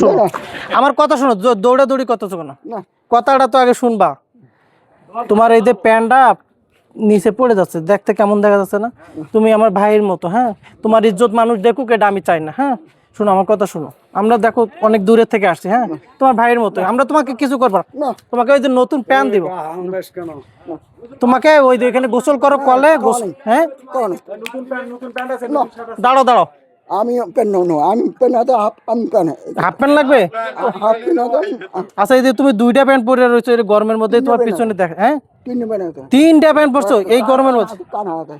শোনো। আমার কথা শোনো দৌড়াদৌড়ি কত শোনো না। কথাটা তো আগে শুনবা। তোমার এই যে প্যান্টটা নিচে পড়ে যাচ্ছে দেখতে কেমন দেখা যাচ্ছে না? তুমি আমার ভাইয়ের মতো হ্যাঁ? তোমার ইজ্জত মানুষ দেখুক এটা আমি চাই না হ্যাঁ? শোনো আমার কথা শোনো। আমরা দেখো অনেক দূরের থেকে আসছি হ্যাঁ? তোমার ভাইয়ের মতো। আমরা তোমাকে কিছু করব তোমাকে ওই যে নতুন প্যান দিব। তোমাকে ওই যে এখানে গোসল করো কলে গোসল হ্যাঁ? দাঁড়ো দাঁড়াও। আমি পেন নো আমি পেন তো হাফ আমি পেন হাফ প্যান্ট লাগবে? হাফ পেন তো আচ্ছা এই যে তুমি দুইটা প্যান্ট পরে রয়েছো এই গরমের মধ্যে তোমার পিছনে দেখ হ্যাঁ? তিনটা প্যান্ট পরছো এই গরমের মধ্যে? কান হাতে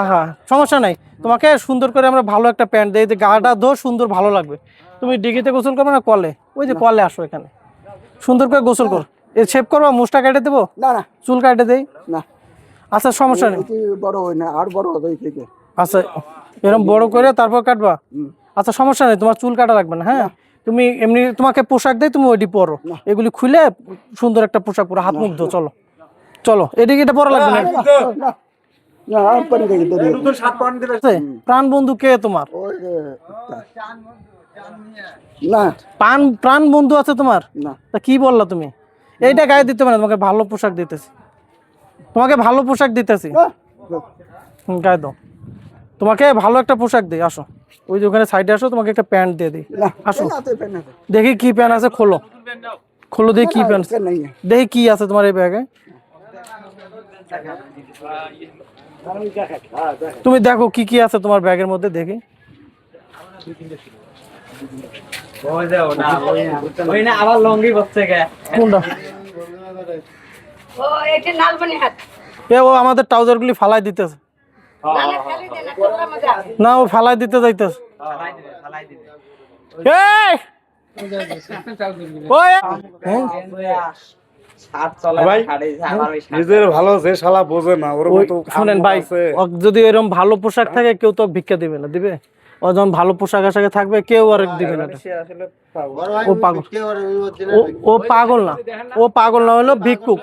আহা সমস্যা নাই। তোমাকে সুন্দর করে আমরা ভালো একটা প্যান্ট দিই যে গাটা ধো সুন্দর ভালো লাগবে। তুমি ডিগিতে গোসল করবে না কলে? ওই যে কলে আসো এখানে। সুন্দর করে গোসল কর। এ শেভ করব মুছটা কেটে দেবো? না না। চুল কাটে দেই? না। আচ্ছা সমস্যা নেই। বড় হয় না আর বড় থেকে। আচ্ছা এরকম বড় করে তারপর কাটবা? আচ্ছা সমস্যা নেই তোমার চুল কাটা লাগবে না হ্যাঁ? তুমি এমনি তোমাকে পোশাক দেয় তুমি ওইটি পরো। এগুলি খুলে সুন্দর একটা পোশাক পুরো হাত মুখ ধো চলো। চলো এদিকে এটা পরা লাগবে না? আছে? প্রাণ বন্ধু কে তোমার? প্রাণ প্রাণ বন্ধু আছে তোমার? তা কি বললা তুমি? এইটা গায়ে দিতে পারে তোমাকে ভালো পোশাক দিতেছি। তোমাকে ভালো পোশাক দিতেছি। গায়ে দাও। তোমাকে ভালো একটা পোশাক দিই আসো। ওই যে ওখানে সাইডে আসো তোমাকে একটা প্যান্ট দিয়ে দিই। আসো। দেখি কি প্যান্ট আছে খোলো। খোলো দেখি কি প্যান্ট দেখি কি আছে তোমার এই ব্যাগে। তুমি দেখো কি কি আছে তোমার ব্যাগের মধ্যে দেখি। ও আমাদের ট্রাউজার গুলি ফালাই দিতেছে। না তোরা মজা না ও ফালাই দিতে যাইতেছে! হ্যাঁ? যদি এরকম ভালো পোশাক থাকে কেউ তো ভিক্ষা দিবে না দিবে? ও যখন ভালো পোশাক আশাকে থাকবে কেউ আর দিবে না ও পাগল। ও- ও পাগল না ও পাগল না হলো ভিক্ষুক।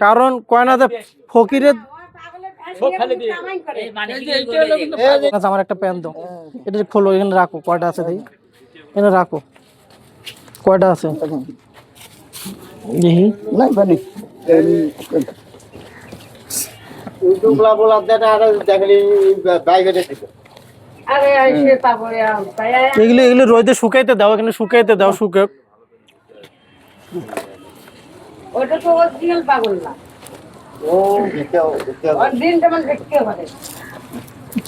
কারণ কয় না যে ফকিরের আমার একটা প্যান দাও। এটা খোলো এখানে রাখো কয়টা আছে দেখি? এখানে রাখো। কয়টা আছে? দেখি। না পেন আরে তাই এগুলি এগুলি রোদে শুকাইতে দাও এখানে শুকাইতে দাও শুকে ওটা তো পাগল না।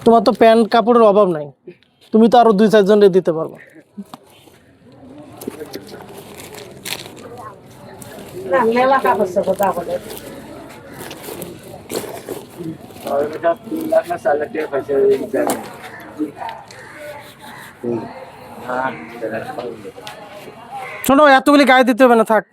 তোমার তো প্যান্ট কাপড়ের অভাব নাই। তুমি তো আরও দুই চারজনকে দিতে পারবে। শোনো, এতগুলি গায়ে দিতে হবে না, থাক।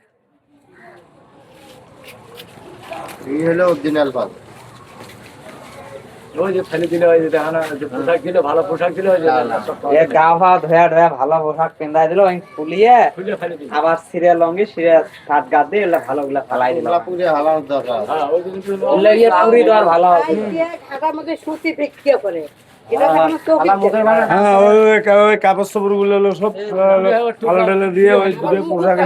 ওই যে ফেলে দিলে ওই যে দেখো যে পোশাক দিলে ভালো পোশাক দিলে ওই যে গা ফা ধোয়া ধোয়া ভালো পোশাক পেন্দাই দিল ওই ফুলিয়ে আবার সিরে লঙ্গি সিরে শার্ট গাদ দিয়ে এগুলা ভালো গুলা ফালাই দিল। এগুলা পুরি দেওয়ার ভালো। খাগার মধ্যে সুতি দেখতে করে এটা কোনো চোখ আলা মুখের মানে হ্যাঁ ওই কাপড় চোপড়গুলো সব ঢেলে দিয়ে ওই পোশাক